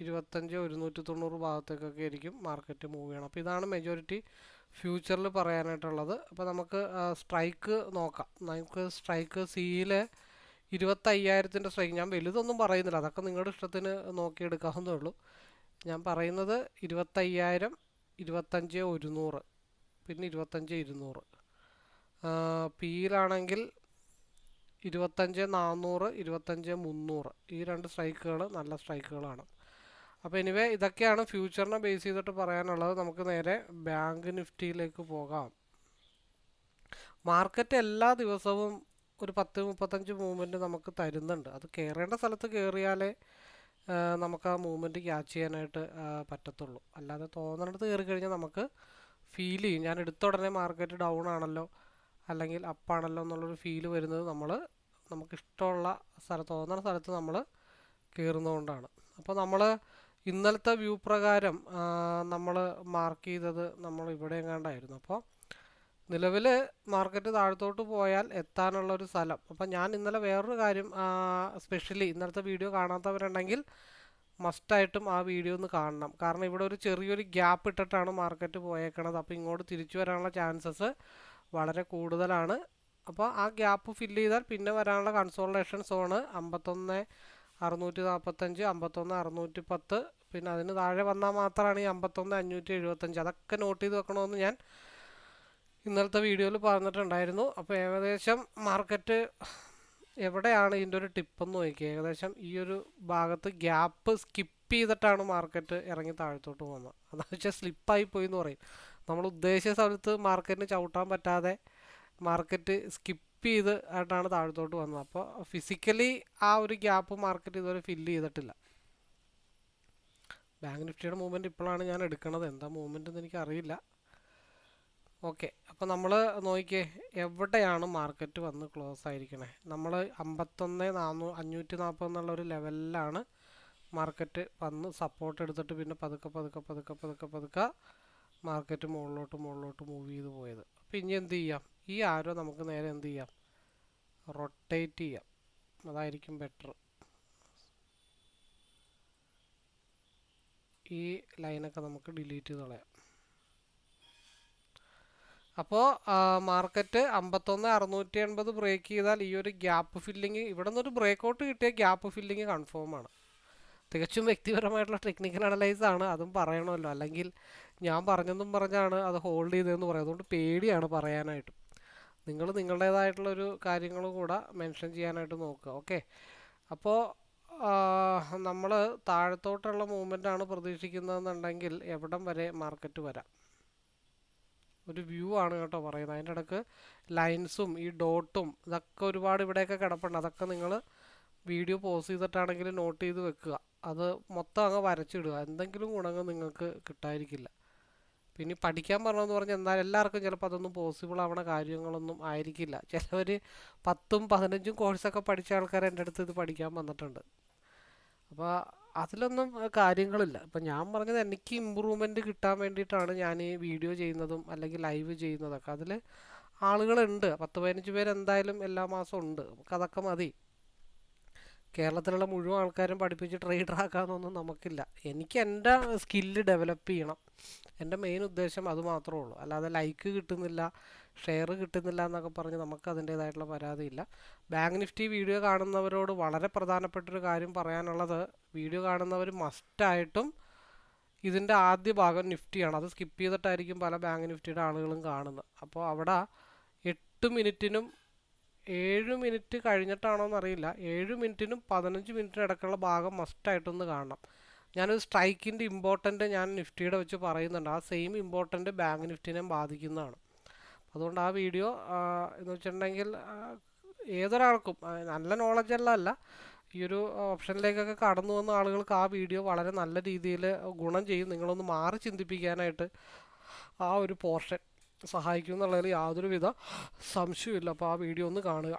ഇരുപത്തഞ്ച് ഒരുന്നൂറ്റി തൊണ്ണൂറ് ഭാഗത്തേക്കൊക്കെ ആയിരിക്കും മാർക്കറ്റ് മൂവ് ചെയ്യണം. അപ്പോൾ ഇതാണ് മെജോറിറ്റി ഫ്യൂച്ചറിൽ പറയാനായിട്ടുള്ളത്. അപ്പോൾ നമുക്ക് സ്ട്രൈക്ക് നോക്കാം. നമുക്ക് സ്ട്രൈക്ക് സിയിൽ ഇരുപത്തയ്യായിരത്തിന്റെ സ്ട്രൈക്ക് ഞാൻ വലുതൊന്നും പറയുന്നില്ല. അതൊക്കെ നിങ്ങളുടെ ഇഷ്ടത്തിന് നോക്കിയെടുക്കാവുന്നേ ഉള്ളൂ. ഞാൻ പറയുന്നത് ഇരുപത്തയ്യായിരം ഇരുപത്തഞ്ച് ഒരുന്നൂറ് പിന്നെ ഇരുപത്തഞ്ച് ഇരുന്നൂറ്. പിയിലാണെങ്കിൽ ഇരുപത്തഞ്ച് നാനൂറ് ഇരുപത്തഞ്ച് മുന്നൂറ്. ഈ രണ്ട് സ്ട്രൈക്കുകൾ നല്ല സ്ട്രൈക്കുകളാണ്. അപ്പോൾ എനിവേ ഇതൊക്കെയാണ് ഫ്യൂച്ചറിനെ ബേസ് ചെയ്തിട്ട് പറയാനുള്ളത്. നമുക്ക് നേരെ ബാങ്ക് നിഫ്റ്റിയിലേക്ക് പോകാം. മാർക്കറ്റ് എല്ലാ ദിവസവും ഒരു പത്ത് മുപ്പത്തഞ്ച് മൂവ്മെന്റ് നമുക്ക് തരുന്നുണ്ട്. അത് കയറേണ്ട സ്ഥലത്ത് കയറിയാലേ നമുക്ക് ആ മൂവ്മെന്റ് ക്യാച്ച് ചെയ്യാനായിട്ട് പറ്റത്തുള്ളൂ. അല്ലാതെ തോന്നണത് കയറി കഴിഞ്ഞാൽ നമുക്ക് ഫീൽ ചെയ്യും. ഞാൻ എടുത്ത ഉടനെ മാർക്കറ്റ് ഡൗൺ ആണല്ലോ അല്ലെങ്കിൽ അപ്പാണല്ലോ എന്നുള്ളൊരു ഫീൽ വരുന്നത് നമ്മൾ നമുക്ക് ഇഷ്ടമുള്ള സ്ഥലത്ത് തോന്നുന്ന സ്ഥലത്ത് നമ്മൾ കയറുന്നതുകൊണ്ടാണ് അപ്പോൾ നമ്മൾ ഇന്നലത്തെ വ്യൂ പ്രകാരം നമ്മൾ മാർക്ക് ചെയ്തത് നമ്മൾ ഇവിടെ എങ്ങാണ്ടായിരുന്നു. അപ്പോൾ നിലവിൽ മാർക്കറ്റ് താഴത്തോട്ട് പോയാൽ എത്താനുള്ള ഒരു സ്ഥലം. അപ്പോൾ ഞാൻ ഇന്നലെ വേറൊരു കാര്യം സ്പെഷ്യലി ഇന്നലത്തെ വീഡിയോ കാണാത്തവരുണ്ടെങ്കിൽ മസ്റ്റായിട്ടും ആ വീഡിയോ ഒന്ന് കാണണം. കാരണം ഇവിടെ ഒരു ചെറിയൊരു ഗ്യാപ്പ് ഇട്ടിട്ടാണ് മാർക്കറ്റ് പോയേക്കണത്. അപ്പോൾ ഇങ്ങോട്ട് തിരിച്ചു വരാനുള്ള ചാൻസസ് വളരെ കൂടുതലാണ്. അപ്പോൾ ആ ഗ്യാപ്പ് ഫില്ല് ചെയ്താൽ പിന്നെ വരാനുള്ള കൺസോൾട്ടേഷൻ സോണ് അമ്പത്തൊന്ന് അറുന്നൂറ്റി നാൽപ്പത്തഞ്ച് അമ്പത്തൊന്ന് അറുന്നൂറ്റി പത്ത്. പിന്നെ അതിന് താഴെ വന്നാൽ മാത്രമാണ് ഈ അമ്പത്തൊന്ന് അഞ്ഞൂറ്റി എഴുപത്തഞ്ച്. അതൊക്കെ നോട്ട് ചെയ്ത് വെക്കണമെന്ന് ഞാൻ ഇന്നലത്തെ വീഡിയോയിൽ പറഞ്ഞിട്ടുണ്ടായിരുന്നു. അപ്പോൾ ഏകദേശം മാർക്കറ്റ് എവിടെയാണ് ഇതിന്റെ ഒരു ടിപ്പെന്ന് നോക്കിയത് ഏകദേശം ഈ ഒരു ഭാഗത്ത് ഗ്യാപ്പ് സ്കിപ്പ് ചെയ്തിട്ടാണ് മാർക്കറ്റ് ഇറങ്ങി താഴത്തോട്ട് പോകുന്നത്. അതെന്ന് വെച്ചാൽ സ്ലിപ്പായി പോയി എന്ന് പറയും. നമ്മൾ ഉദ്ദേശിച്ച സ്ഥലത്ത് മാർക്കറ്റിന് ചവിട്ടാൻ പറ്റാതെ മാർക്കറ്റ് സ്കിപ്പ് ചെയ്ത് ആയിട്ടാണ് താഴത്തോട്ട് വന്നത്. അപ്പോൾ ഫിസിക്കലി ആ ഒരു ഗ്യാപ്പ് മാർക്കറ്റ് ഇതുവരെ ഫില്ല് ചെയ്തിട്ടില്ല. ബാങ്ക് നിഫ്റ്റിയുടെ മൂവ്മെന്റ് ഇപ്പോഴാണ് ഞാൻ എടുക്കുന്നത് എന്താ മൂവ്മെന്റ് എന്ന് എനിക്കറിയില്ല. ഓക്കെ അപ്പോൾ നമ്മൾ നോക്കിയേ എവിടെയാണ് മാർക്കറ്റ് വന്ന് ക്ലോസ് ആയിരിക്കണേ? നമ്മൾ അമ്പത്തൊന്ന് നാനൂ അഞ്ഞൂറ്റി നാൽപ്പത് എന്നുള്ള ഒരു ലെവലിലാണ് മാർക്കറ്റ് വന്ന് സപ്പോർട്ട് എടുത്തിട്ട് പിന്നെ പതുക്കെ പതുക്കെ പതുക്കെ പതുക്കെ പതുക്കെ മാർക്കറ്റ് മുകളിലോട്ട് മുകളിലോട്ട് മൂവ് ചെയ്ത് പോയത്. അപ്പോൾ ഇനി എന്ത് ചെയ്യാം? ഈ ആരോ നമുക്ക് നേരെ എന്ത് ചെയ്യാം? റൊട്ടേറ്റ് ചെയ്യാം. അതായിരിക്കും ബെറ്റർ ഈ ലൈനൊക്കെ നമുക്ക് ഡിലീറ്റ് ചെയ്ത് കളയാം. അപ്പോൾ മാർക്കറ്റ് അമ്പത്തൊന്ന് അറുന്നൂറ്റി എൺപത് ബ്രേക്ക് ചെയ്താൽ ഈ ഒരു ഗ്യാപ്പ് ഫില്ലിങ് ഇവിടെ നിന്നൊരു ബ്രേക്ക് ഔട്ട് കിട്ടിയ ഗ്യാപ്പ് ഫില്ലിങ് കൺഫേം ആണ്. തികച്ചും വ്യക്തിപരമായിട്ടുള്ള ടെക്നിക്കൽ അനലൈസ് ആണ്. അതും പറയണമല്ലോ. അല്ലെങ്കിൽ ഞാൻ പറഞ്ഞെന്നും പറഞ്ഞാണ് അത് ഹോൾഡ് ചെയ്തതെന്ന് പറയും. അതുകൊണ്ട് പേടിയാണ് പറയാനായിട്ട്. നിങ്ങൾ നിങ്ങളുടേതായിട്ടുള്ളൊരു കാര്യങ്ങൾ കൂടെ മെൻഷൻ ചെയ്യാനായിട്ട് നോക്കുക ഓക്കെ? അപ്പോൾ നമ്മൾ താഴത്തോട്ടുള്ള മൂവ്മെന്റ് ആണ് പ്രതീക്ഷിക്കുന്നതെന്നുണ്ടെങ്കിൽ എവിടം വരെ മാർക്കറ്റ് വരാം. ഒരു വ്യൂ ആണ് കേട്ടോ പറയുന്നത്. അതിന്റെ ഇടയ്ക്ക് ലൈൻസും ഈ ഡോട്ടും ഇതൊക്കെ ഒരുപാട് ഇവിടെയൊക്കെ കിടപ്പുണ്ട്. അതൊക്കെ നിങ്ങൾ വീഡിയോ പോസ് ചെയ്തിട്ടാണെങ്കിൽ നോട്ട് ചെയ്ത് വെക്കുക. അത് മൊത്തം അങ്ങ് വരച്ചിടുക. എന്തെങ്കിലും ഗുണങ്ങൾ നിങ്ങൾക്ക് കിട്ടാതിരിക്കില്ല. പിന്നെ പഠിക്കാൻ പറഞ്ഞതെന്ന് പറഞ്ഞാൽ എന്നാൽ എല്ലാവർക്കും ചിലപ്പോൾ അതൊന്നും പോസിബിൾ ആവണ കാര്യങ്ങളൊന്നും ആയിരിക്കില്ല. ചിലവർ പത്തും പതിനഞ്ചും കോഴ്സൊക്കെ പഠിച്ച ആൾക്കാർ എന്റെ അടുത്ത് ഇത് പഠിക്കാൻ വന്നിട്ടുണ്ട്. അപ്പോൾ അതിലൊന്നും കാര്യങ്ങളില്ല. ഇപ്പം ഞാൻ പറഞ്ഞത് എനിക്ക് ഇമ്പ്രൂവ്മെന്റ് കിട്ടാൻ വേണ്ടിയിട്ടാണ് ഞാൻ ഈ വീഡിയോ ചെയ്യുന്നതും അല്ലെങ്കിൽ ലൈവ് ചെയ്യുന്നതൊക്കെ. അതിൽ ആളുകളുണ്ട്. പത്ത് പതിനഞ്ച് പേര് എന്തായാലും എല്ലാ മാസവും ഉണ്ട്. നമുക്ക് അതൊക്കെ മതി. കേരളത്തിലുള്ള മുഴുവൻ ആൾക്കാരും പഠിപ്പിച്ച് ട്രേഡർ ആക്കാമെന്നൊന്നും നമുക്കില്ല. എനിക്ക് എന്റെ സ്കില്ല് ഡെവലപ്പ് ചെയ്യണം. എന്റെ മെയിൻ ഉദ്ദേശം അത് മാത്രമേ ഉള്ളൂ. അല്ലാതെ ലൈക്ക് കിട്ടുന്നില്ല ഷെയർ കിട്ടുന്നില്ല എന്നൊക്കെ പറഞ്ഞ് നമുക്ക് അതിന്റേതായിട്ടുള്ള പരാതിയില്ല. ബാങ്ക് നിഫ്റ്റി വീഡിയോ കാണുന്നവരോട് വളരെ പ്രധാനപ്പെട്ടൊരു കാര്യം പറയാനുള്ളത് വീഡിയോ കാണുന്നവർ മസ്റ്റായിട്ടും ഇതിന്റെ ആദ്യ ഭാഗം നിഫ്റ്റിയാണ് അത് സ്കിപ്പ് ചെയ്തിട്ടായിരിക്കും പല ബാങ്ക് നിഫ്റ്റിയുടെ ആളുകളും കാണുന്നത്. അപ്പോൾ അവിടെ എട്ട് മിനിറ്റിനും ഏഴ് മിനിറ്റ് കഴിഞ്ഞിട്ടാണോ എന്നറിയില്ല ഏഴ് മിനിറ്റിനും പതിനഞ്ച് മിനിറ്റിനും ഇടയ്ക്കുള്ള ഭാഗം മസ്റ്റായിട്ടൊന്ന് കാണണം. ഞാനൊരു സ്ട്രൈക്കിന്റെ ഇമ്പോർട്ടന്റ് ഞാൻ നിഫ്റ്റിയുടെ വെച്ച് പറയുന്നുണ്ട്. ആ സെയിം ഇമ്പോർട്ടന്റ് ബാങ്ക് നിഫ്റ്റിനെ ബാധിക്കുന്നതാണ്. അതുകൊണ്ട് ആ വീഡിയോ എന്ന് വെച്ചിട്ടുണ്ടെങ്കിൽ ഏതൊരാൾക്കും നല്ല നോളജല്ല അല്ല ഈ ഒരു ഓപ്ഷനിലേക്കൊക്കെ കടന്നു വന്ന ആളുകൾക്ക് ആ വീഡിയോ വളരെ നല്ല രീതിയിൽ ഗുണം ചെയ്യും. നിങ്ങളൊന്ന് മാറി ചിന്തിപ്പിക്കാനായിട്ട് ആ ഒരു പോർഷൻ സഹായിക്കും എന്നുള്ളതിൽ യാതൊരുവിധ സംശയമില്ല അപ്പോൾ ആ വീഡിയോ ഒന്ന് കാണുക.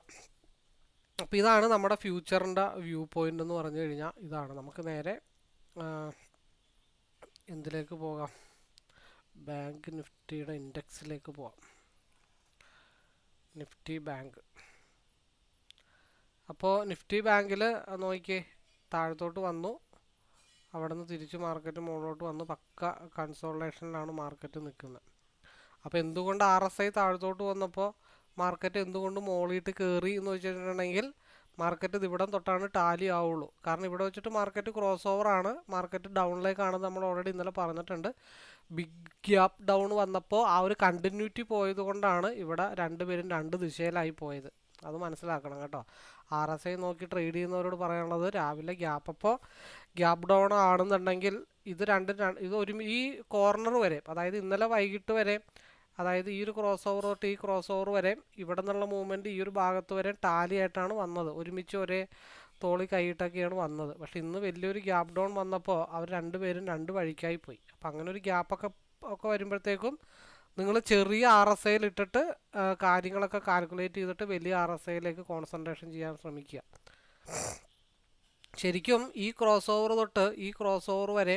അപ്പോൾ ഇതാണ് നമ്മുടെ ഫ്യൂച്ചറിന്റെ വ്യൂ പോയിന്റ് എന്ന് പറഞ്ഞു കഴിഞ്ഞാൽ ഇതാണ്. നമുക്ക് നേരെ എന്തിലേക്ക് പോകാം? ബാങ്ക് നിഫ്റ്റിയുടെ ഇൻഡെക്സിലേക്ക് പോകാം നിഫ്റ്റി ബാങ്ക്. അപ്പോൾ നിഫ്റ്റി ബാങ്കിൽ നോക്കിയേ താഴത്തോട്ട് വന്നു. അവിടെ നിന്ന് തിരിച്ച് മാർക്കറ്റ് മുകളിലോട്ട് വന്നു. പക്ക കൺസോൾട്ടേഷനിലാണ് മാർക്കറ്റ് നിൽക്കുന്നത്. അപ്പോൾ എന്തുകൊണ്ട് ആർ എസ് ഐ താഴത്തോട്ട് വന്നപ്പോൾ മാർക്കറ്റ് എന്തുകൊണ്ട് മുകളിലിട്ട് കയറി എന്ന് വെച്ചിട്ടുണ്ടെങ്കിൽ മാർക്കറ്റ് ഇവിടം തൊട്ടാണ് ടാലി ആവുള്ളൂ. കാരണം ഇവിടെ വെച്ചിട്ട് മാർക്കറ്റ് ക്രോസ് ഓവർ ആണ്. മാർക്കറ്റ് ഡൗണിലേക്കാണ് നമ്മൾ ഓൾറെഡി ഇന്നലെ പറഞ്ഞിട്ടുണ്ട്. ബിഗ് ഗ്യാപ്പ് ഡൗൺ വന്നപ്പോൾ ആ ഒരു കണ്ടിന്യൂറ്റി പോയത് കൊണ്ടാണ് ഇവിടെ രണ്ടുപേരും രണ്ട് ദിശയിലായി പോയത്. അത് മനസ്സിലാക്കണം കേട്ടോ. ആർ എസ് ഐ നോക്കി ട്രേഡ് ചെയ്യുന്നവരോട് പറയാനുള്ളത് രാവിലെ ഗ്യാപ്പ് അപ്പോൾ ഗ്യാപ്പ് ഡൗൺ ആണെന്നുണ്ടെങ്കിൽ ഇത് രണ്ടും ഇത് ഒരു ഈ കോർണർ വരെ അതായത് ഇന്നലെ വൈകിട്ട് വരെ അതായത് ഈ ഒരു ക്രോസ് ഓവർ തൊട്ട് ഈ ക്രോസ് ഓവർ വരെ ഇവിടെ നിന്നുള്ള മൂവ്മെന്റ് ഈ ഒരു ഭാഗത്ത് വരെ ടാലി ആയിട്ടാണ് വന്നത്. ഒരുമിച്ച് ഒരേ തോളി കൈയിട്ടൊക്കെയാണ് വന്നത്. പക്ഷേ ഇന്ന് വലിയൊരു ഗ്യാപ്പ് ഡൗൺ വന്നപ്പോൾ അവർ രണ്ടുപേരും രണ്ട് വഴിക്കായി പോയി. അപ്പം അങ്ങനെ ഒരു ഗ്യാപ്പൊക്കെ ഒക്കെ വരുമ്പോഴത്തേക്കും നിങ്ങൾ ചെറിയ ആർ എസ് ഐയിൽ ഇട്ടിട്ട് കാര്യങ്ങളൊക്കെ കാൽക്കുലേറ്റ് ചെയ്തിട്ട് വലിയ ആർ എസ് ഐയിലേക്ക് കോൺസെൻട്രേഷൻ ചെയ്യാൻ ശ്രമിക്കുക. ശരിക്കും ഈ ക്രോസ് ഓവർ തൊട്ട് ഈ ക്രോസ് ഓവർ വരെ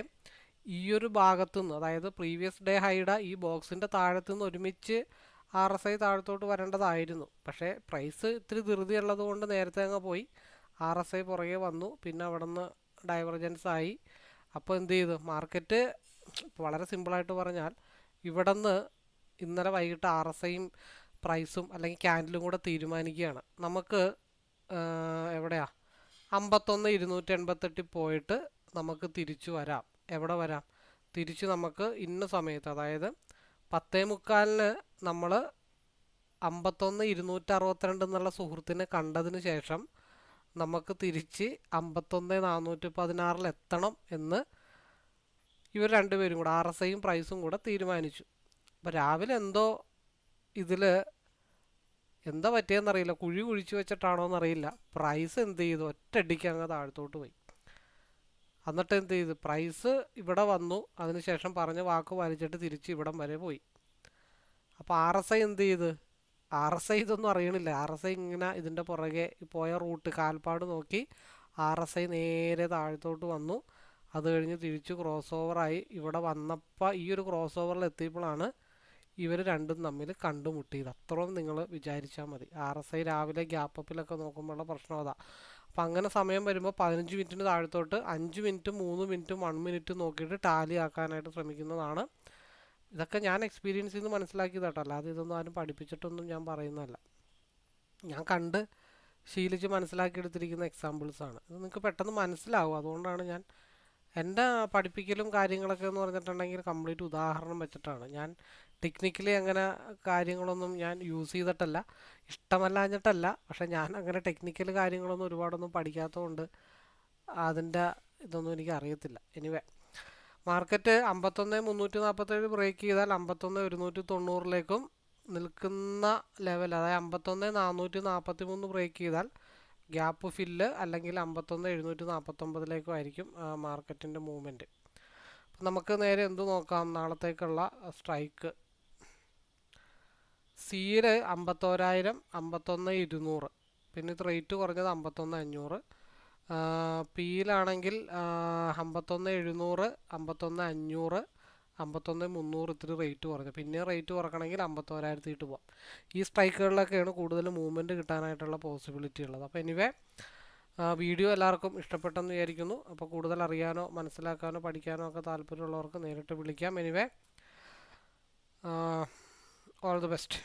ഈ ഒരു ഭാഗത്തു നിന്ന് അതായത് പ്രീവിയസ് ഡേ ഹൈഡ ഈ ബോക്സിന്റെ താഴത്തു നിന്ന് ഒരുമിച്ച് ആർ എസ് ഐ താഴത്തോട്ട് വരേണ്ടതായിരുന്നു. പക്ഷേ പ്രൈസ് ഇത്തിരി ധൃതി ഉള്ളത് കൊണ്ട് നേരത്തെ അങ്ങ് പോയി. ആർ എസ് ഐ പുറകെ വന്നു. പിന്നെ അവിടെ നിന്ന് ഡൈവർജൻസ് ആയി. അപ്പോൾ എന്ത് ചെയ്തു? മാർക്കറ്റ് വളരെ സിമ്പിളായിട്ട് പറഞ്ഞാൽ ഇവിടെ നിന്ന് ഇന്നലെ വൈകിട്ട് ആർ എസ് ഐയും പ്രൈസും അല്ലെങ്കിൽ ക്യാൻഡിലും കൂടെ തീരുമാനിക്കുകയാണ്. നമുക്ക് എവിടെയാ? അമ്പത്തൊന്ന് ഇരുന്നൂറ്റി എൺപത്തെട്ടിൽ പോയിട്ട് നമുക്ക് തിരിച്ചു വരാം. എവിടെ വരാം? തിരിച്ച് നമുക്ക് ഇന്ന സമയത്ത് അതായത് പത്തേ മുക്കാലിന് നമ്മൾ അമ്പത്തൊന്ന് ഇരുന്നൂറ്റി അറുപത്തിരണ്ട് എന്നുള്ള സുഹൃത്തിനെ കണ്ടതിന് ശേഷം നമുക്ക് തിരിച്ച് അമ്പത്തൊന്ന് നാനൂറ്റി പതിനാറിൽ എത്തണം എന്ന് ഇവർ രണ്ടുപേരും കൂടെ ആർ എസ് ഐയും പ്രൈസും കൂടെ തീരുമാനിച്ചു. അപ്പോൾ രാവിലെ എന്തോ ഇതിൽ എന്താ പറ്റിയെന്നറിയില്ല. കുഴി കുഴിച്ചു വെച്ചിട്ടാണോ എന്നറിയില്ല പ്രൈസ് എന്ത് ചെയ്തു? ഒറ്റയടിക്ക് അങ്ങ് താഴത്തോട്ട് പോയി. എന്നിട്ട് എന്ത് ചെയ്തു പ്രൈസ് ഇവിടെ വന്നു. അതിനുശേഷം പറഞ്ഞ വാക്ക് വലിച്ചിട്ട് തിരിച്ച് ഇവിടം വരെ പോയി. അപ്പോൾ ആർ എസ് ഐ എന്ത് ചെയ്ത് ആർ എസ് ഐ ഇതൊന്നും അറിയണില്ല. ആർ എസ് ഐ ഇങ്ങനെ ഇതിന്റെ പുറകെ പോയ റൂട്ട് കാൽപ്പാട് നോക്കി ആർ എസ് ഐ നേരെ താഴത്തോട്ട് വന്നു. അത് കഴിഞ്ഞ് തിരിച്ച് ക്രോസ് ഓവറായി ഇവിടെ വന്നപ്പോൾ ഈ ഒരു ക്രോസ് ഓവറിൽ എത്തിയപ്പോഴാണ് ഇവർ രണ്ടും തമ്മിൽ കണ്ടുമുട്ടിയത്. അത്രയും നിങ്ങൾ വിചാരിച്ചാൽ മതി. ആർ എസ് ഐ രാവിലെ ഗ്യാപ്പ് അപ്പിലൊക്കെ നോക്കുമ്പോഴുള്ള പ്രശ്നം അതാ. അപ്പം അങ്ങനെ സമയം വരുമ്പോൾ പതിനഞ്ച് മിനിറ്റിന് താഴത്തോട്ട് അഞ്ച് മിനിറ്റും മൂന്ന് മിനിറ്റും വൺ മിനിറ്റ് നോക്കിയിട്ട് ടാലി ആക്കാനായിട്ട് ശ്രമിക്കുന്നതാണ്. ഇതൊക്കെ ഞാൻ എക്സ്പീരിയൻസ് ചെയ്ത് മനസ്സിലാക്കിയതാട്ടോ. അല്ലാതെ ഇതൊന്നും ആരും പഠിപ്പിച്ചിട്ടൊന്നും ഞാൻ പറയുന്നതല്ല. ഞാൻ കണ്ട് ശീലിച്ച് മനസ്സിലാക്കിയെടുത്തിരിക്കുന്ന എക്സാമ്പിൾസാണ് ഇത് നിങ്ങൾക്ക് പെട്ടെന്ന് മനസ്സിലാവും. അതുകൊണ്ടാണ് ഞാൻ എന്റെ പഠിപ്പിക്കലും കാര്യങ്ങളൊക്കെ എന്ന് പറഞ്ഞിട്ടുണ്ടെങ്കിൽ കംപ്ലീറ്റ് ഉദാഹരണം വെച്ചിട്ടാണ്. ഞാൻ ടെക്നിക്കലി അങ്ങനെ കാര്യങ്ങളൊന്നും ഞാൻ യൂസ് ചെയ്തിട്ടല്ല. ഇഷ്ടമല്ലാഞ്ഞിട്ടല്ല. പക്ഷെ ഞാൻ അങ്ങനെ ടെക്നിക്കൽ കാര്യങ്ങളൊന്നും ഒരുപാടൊന്നും പഠിക്കാത്തതുകൊണ്ട് അതിന്റെ ഇതൊന്നും എനിക്ക് അറിയത്തില്ല. എനിവേ മാർക്കറ്റ് അമ്പത്തൊന്ന് മുന്നൂറ്റി നാൽപ്പത്തേഴ് ബ്രേക്ക് ചെയ്താൽ അമ്പത്തൊന്ന് ഒരുന്നൂറ്റി തൊണ്ണൂറിലേക്കും നിൽക്കുന്ന ലെവൽ അതായത് അമ്പത്തൊന്ന് നാനൂറ്റി നാൽപ്പത്തി മൂന്ന് ബ്രേക്ക് ചെയ്താൽ ഗ്യാപ്പ് ഫില്ല് അല്ലെങ്കിൽ അമ്പത്തൊന്ന് എഴുന്നൂറ്റി നാൽപ്പത്തൊമ്പതിലേക്കും ആയിരിക്കും മാർക്കറ്റിന്റെ മൂവ്മെന്റ് നമുക്ക് നേരെ എന്തു നോക്കാം? നാളത്തേക്കുള്ള സ്ട്രൈക്ക് സിയിൽ അമ്പത്തോരായിരം അമ്പത്തൊന്ന് ഇരുന്നൂറ്. പിന്നെ ഇത് റേറ്റ് കുറഞ്ഞത് അമ്പത്തൊന്ന് അഞ്ഞൂറ്. പിയിലാണെങ്കിൽ അമ്പത്തൊന്ന് എഴുന്നൂറ് അമ്പത്തൊന്ന് അഞ്ഞൂറ് അമ്പത്തൊന്ന് മുന്നൂറ് ഇത്തിരി റേറ്റ് കുറഞ്ഞു. പിന്നെ റേറ്റ് കുറക്കണമെങ്കിൽ അമ്പത്തോരായിരത്തി ഇട്ട് പോവാം. ഈ സ്ട്രൈക്കുകളിലൊക്കെയാണ് കൂടുതൽ മൂവ്മെന്റ് കിട്ടാനായിട്ടുള്ള പോസിബിലിറ്റി ഉള്ളത്. അപ്പോൾ എനിവേ വീഡിയോ എല്ലാവർക്കും ഇഷ്ടപ്പെട്ടെന്ന് വിചാരിക്കുന്നു. അപ്പോൾ കൂടുതൽ അറിയാനോ മനസ്സിലാക്കാനോ പഠിക്കാനോ ഒക്കെ താല്പര്യമുള്ളവർക്ക് നേരിട്ട് വിളിക്കാം. Anyway all the best.